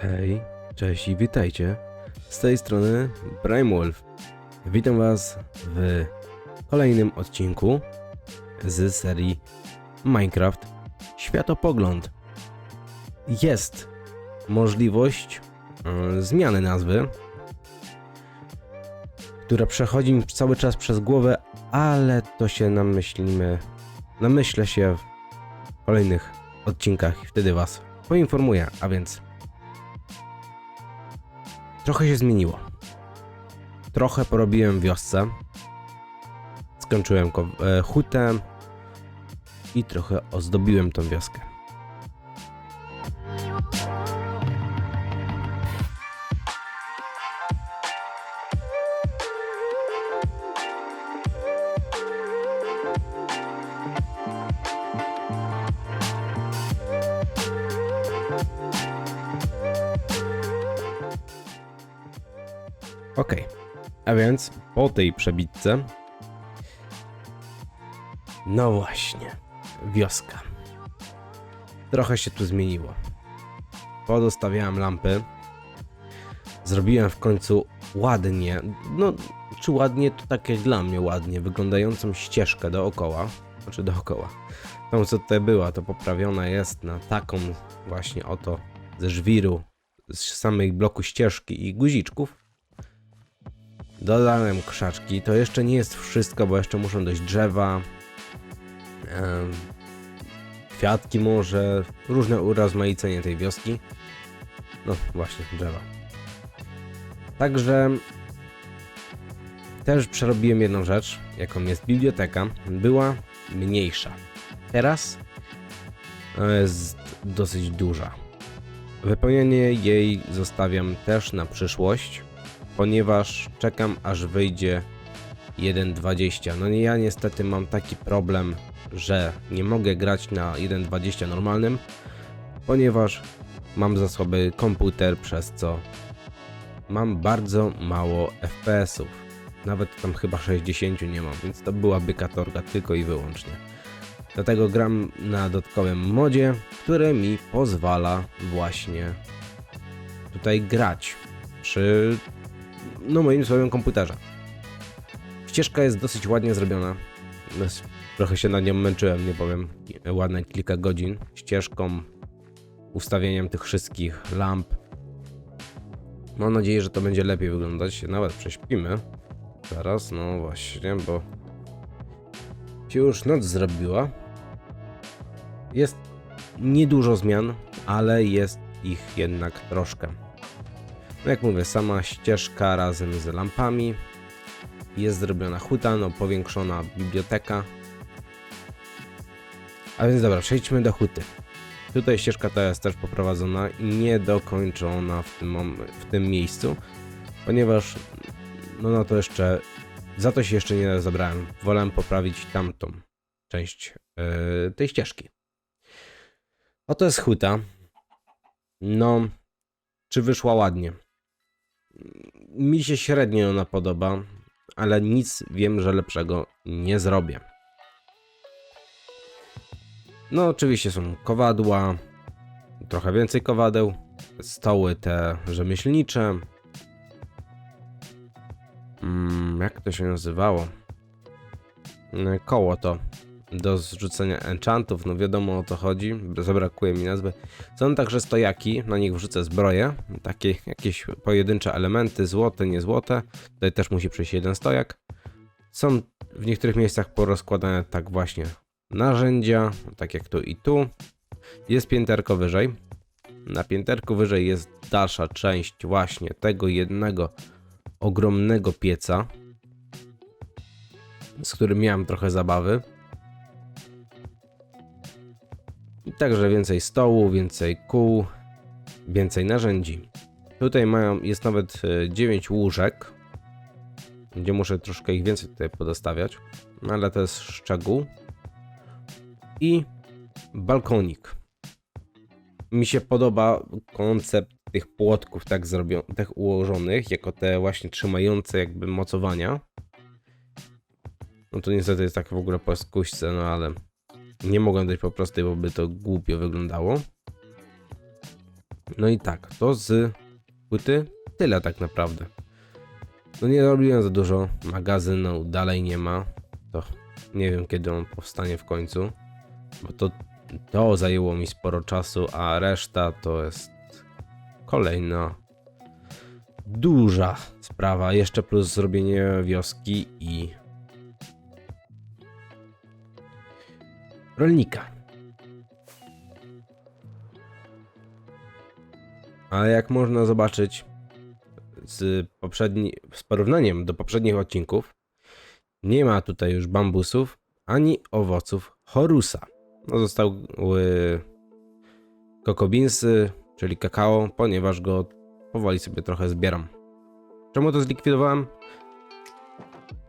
Hej, cześć i witajcie. Z tej strony Prime Wolf. Witam Was w kolejnym odcinku z serii Minecraft Światopogląd. Jest możliwość e, zmiany nazwy, która przechodzi mi cały czas przez głowę, ale to się namyślimy, namyślę się w kolejnych odcinkach i wtedy Was poinformuję, a więc Trochę się zmieniło. Trochę porobiłem wiosce. Skończyłem ko- e, hutę i trochę ozdobiłem tą wioskę. Okej, a więc po tej przebitce. No właśnie, wioska. Trochę się tu zmieniło. Podostawiałem lampy. Zrobiłem w końcu ładnie, no czy ładnie, to tak jak dla mnie ładnie, wyglądającą ścieżkę dookoła. Znaczy dookoła. Tą co tutaj była, to poprawiona jest na taką właśnie oto ze żwiru, z samej bloku ścieżki i guziczków. Dodałem krzaczki. To jeszcze nie jest wszystko, bo jeszcze muszą dojść drzewa. kwiatki może. Różne urozmaicenie tej wioski. No właśnie, drzewa. Także też przerobiłem jedną rzecz, jaką jest biblioteka. Była mniejsza. Teraz jest dosyć duża. Wypełnienie jej zostawiam też na przyszłość ponieważ czekam aż wyjdzie 1.20. No ja niestety mam taki problem, że nie mogę grać na 1.20 normalnym, ponieważ mam za słaby komputer, przez co mam bardzo mało FPS-ów. Nawet tam chyba 60 nie mam, więc to byłaby katorga tylko i wyłącznie. Dlatego gram na dodatkowym modzie, który mi pozwala właśnie tutaj grać przy no moim swoim komputerze. Ścieżka jest dosyć ładnie zrobiona. Trochę się na nią męczyłem, nie powiem. Ładne kilka godzin. Ścieżką, ustawieniem tych wszystkich lamp. Mam nadzieję, że to będzie lepiej wyglądać. Nawet prześpimy. Zaraz, no właśnie, bo się już noc zrobiła. Jest niedużo zmian, ale jest ich jednak troszkę. No jak mówię, sama ścieżka razem z lampami. Jest zrobiona huta, no powiększona biblioteka. A więc dobra, przejdźmy do huty. Tutaj ścieżka ta jest też poprowadzona i niedokończona w tym, w tym miejscu, ponieważ no na to jeszcze, za to się jeszcze nie zabrałem. Wolę poprawić tamtą część yy, tej ścieżki. Oto jest huta. No, czy wyszła ładnie? Mi się średnio ona podoba, ale nic wiem, że lepszego nie zrobię. No, oczywiście są kowadła, trochę więcej kowadeł, stoły te rzemieślnicze. Mm, jak to się nazywało? Mm, Koło to do zrzucenia enchantów, no wiadomo o to chodzi, zabrakuje mi nazwy. Są także stojaki, na nich wrzucę zbroję, takie jakieś pojedyncze elementy, złote, niezłote. Tutaj też musi przyjść jeden stojak. Są w niektórych miejscach porozkładane tak właśnie narzędzia, tak jak tu i tu. Jest pięterko wyżej. Na pięterku wyżej jest dalsza część właśnie tego jednego ogromnego pieca, z którym miałem trochę zabawy. Także więcej stołu, więcej kół, więcej narzędzi. Tutaj mają, jest nawet 9 łóżek, gdzie muszę troszkę ich więcej tutaj podostawiać, no ale to jest szczegół. I balkonik. Mi się podoba koncept tych płotków tak zrobionych, tak ułożonych, jako te właśnie trzymające jakby mocowania. No to niestety jest tak w ogóle po skuśce, no ale nie mogłem dać po prostu, bo by to głupio wyglądało. No i tak, to z płyty tyle tak naprawdę. No nie robiłem za dużo, magazynu dalej nie ma. To nie wiem kiedy on powstanie w końcu, bo to, to zajęło mi sporo czasu, a reszta to jest kolejna duża sprawa. Jeszcze plus zrobienie wioski i rolnika. Ale jak można zobaczyć z, poprzedni, z porównaniem do poprzednich odcinków, nie ma tutaj już bambusów ani owoców chorusa. No, zostały kokobinsy, czyli kakao, ponieważ go powoli sobie trochę zbieram. Czemu to zlikwidowałem?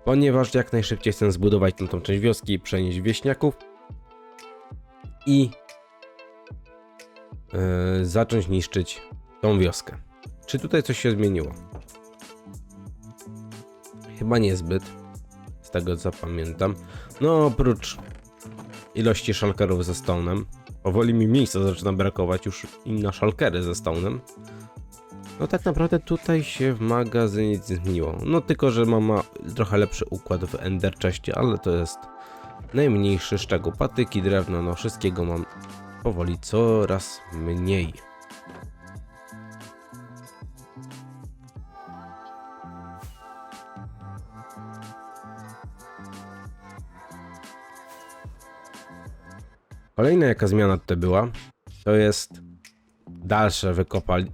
Ponieważ jak najszybciej chcę zbudować tą część wioski, przenieść wieśniaków i yy, zacząć niszczyć tą wioskę. Czy tutaj coś się zmieniło? Chyba niezbyt, z tego co pamiętam. No oprócz ilości szalkerów ze stone'em, powoli mi miejsca zaczyna brakować już i na szalkery ze stone'em. No tak naprawdę tutaj się w magazynie nic zmieniło. No tylko, że ma trochę lepszy układ w Ender ale to jest najmniejszy szczegół. Patyki, drewno, no wszystkiego mam powoli coraz mniej. Kolejna jaka zmiana tutaj była, to jest dalsze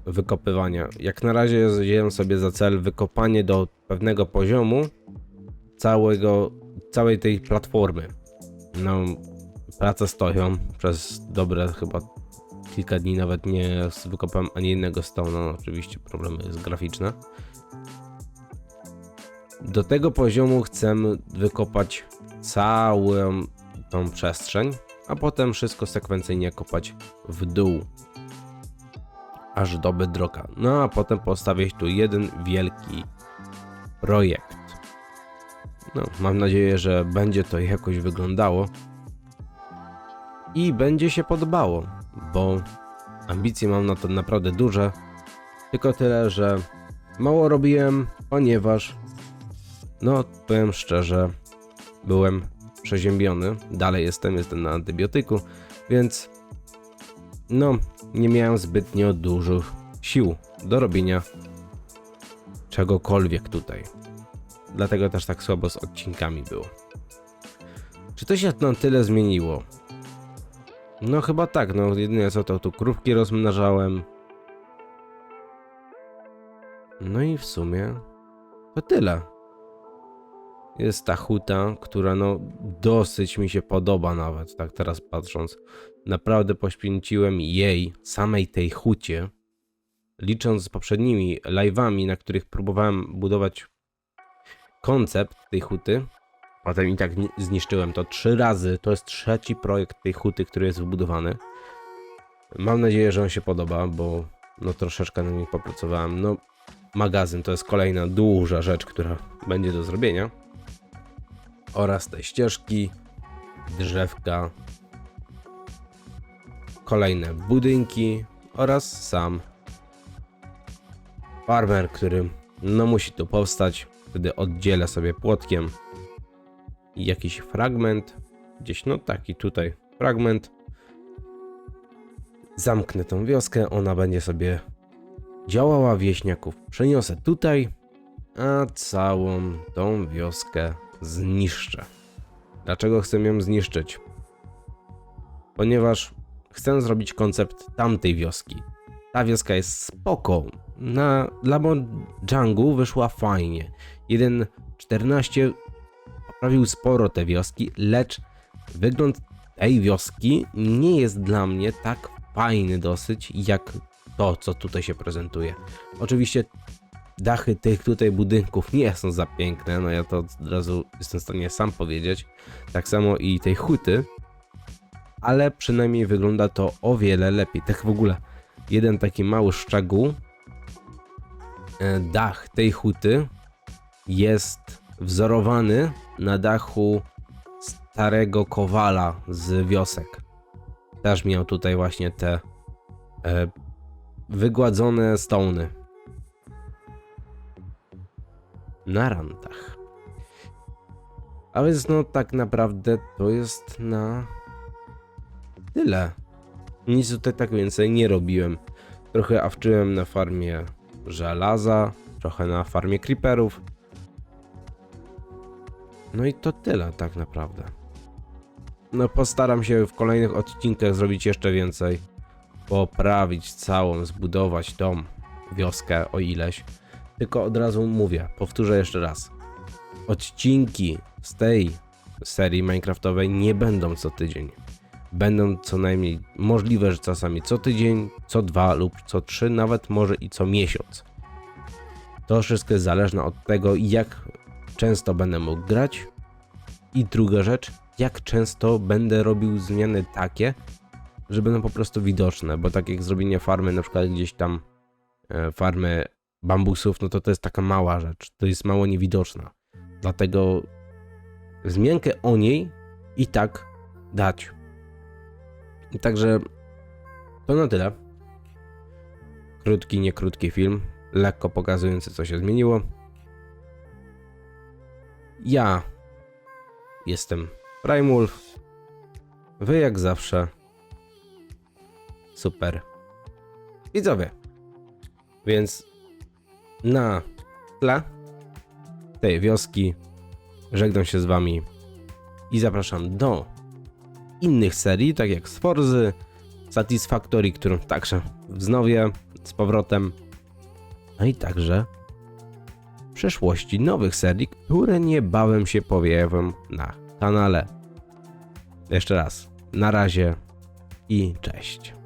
wykopywanie. Jak na razie wziąłem sobie za cel wykopanie do pewnego poziomu całego, całej tej platformy. No, prace stoją przez dobre chyba kilka dni, nawet nie wykopałem ani jednego stona, oczywiście problemy jest graficzne. Do tego poziomu chcę wykopać całą tą przestrzeń, a potem wszystko sekwencyjnie kopać w dół aż do bedroka. No a potem postawić tu jeden wielki projekt. No, mam nadzieję, że będzie to jakoś wyglądało i będzie się podobało, bo ambicje mam na to naprawdę duże. Tylko tyle, że mało robiłem, ponieważ no, powiem szczerze, byłem przeziębiony. Dalej jestem, jestem na antybiotyku, więc no, nie miałem zbytnio dużych sił do robienia czegokolwiek tutaj. Dlatego też tak słabo z odcinkami było. Czy to się na tyle zmieniło? No chyba tak, no jedynie co to tu krówki rozmnażałem. No i w sumie to tyle. Jest ta huta, która no dosyć mi się podoba nawet, tak teraz patrząc. Naprawdę poświęciłem jej, samej tej hucie, licząc z poprzednimi live'ami, na których próbowałem budować koncept tej huty. Potem i tak ni- zniszczyłem to trzy razy. To jest trzeci projekt tej huty, który jest wybudowany. Mam nadzieję, że on się podoba, bo no troszeczkę na nim popracowałem. No, magazyn to jest kolejna duża rzecz, która będzie do zrobienia. Oraz te ścieżki, drzewka, kolejne budynki oraz sam farmer, który no musi tu powstać. Wtedy oddzielę sobie płotkiem jakiś fragment, gdzieś no taki tutaj fragment. Zamknę tą wioskę, ona będzie sobie działała wieśniaków. Przeniosę tutaj, a całą tą wioskę zniszczę. Dlaczego chcę ją zniszczyć? Ponieważ chcę zrobić koncept tamtej wioski. Ta wioska jest spoko. Na, dla Mojangu wyszła fajnie. 1.14 poprawił sporo te wioski, lecz wygląd tej wioski nie jest dla mnie tak fajny dosyć, jak to, co tutaj się prezentuje. Oczywiście dachy tych tutaj budynków nie są za piękne, no ja to od razu jestem w stanie sam powiedzieć. Tak samo i tej huty, ale przynajmniej wygląda to o wiele lepiej. Tak w ogóle, jeden taki mały szczegół. E, Dach tej huty jest wzorowany na dachu starego kowala z wiosek. Też miał tutaj właśnie te e, wygładzone stony. Na rantach. A więc no tak naprawdę to jest na tyle. Nic tutaj tak więcej nie robiłem. Trochę awczyłem na farmie żelaza, trochę na farmie creeperów. No i to tyle tak naprawdę. No postaram się w kolejnych odcinkach zrobić jeszcze więcej. Poprawić całą, zbudować dom, wioskę o ileś. Tylko od razu mówię, powtórzę jeszcze raz. Odcinki z tej serii Minecraftowej nie będą co tydzień. Będą co najmniej możliwe, że czasami co tydzień, co dwa lub co trzy, nawet może i co miesiąc. To wszystko jest zależne od tego, jak często będę mógł grać. I druga rzecz, jak często będę robił zmiany takie, że będą po prostu widoczne, bo tak jak zrobienie farmy, na przykład gdzieś tam e, farmy bambusów, no to to jest taka mała rzecz, to jest mało niewidoczna. Dlatego zmiankę o niej i tak dać. Także to na tyle. Krótki, niekrótki film, lekko pokazujący co się zmieniło. Ja jestem Primewolf. Wy jak zawsze super widzowie. Więc na tle tej wioski żegnam się z wami i zapraszam do innych serii, tak jak z Forzy, Satisfactory, którą także wznowię z powrotem. No i także przeszłości nowych serii, które niebawem się pojawią na kanale. Jeszcze raz, na razie i cześć.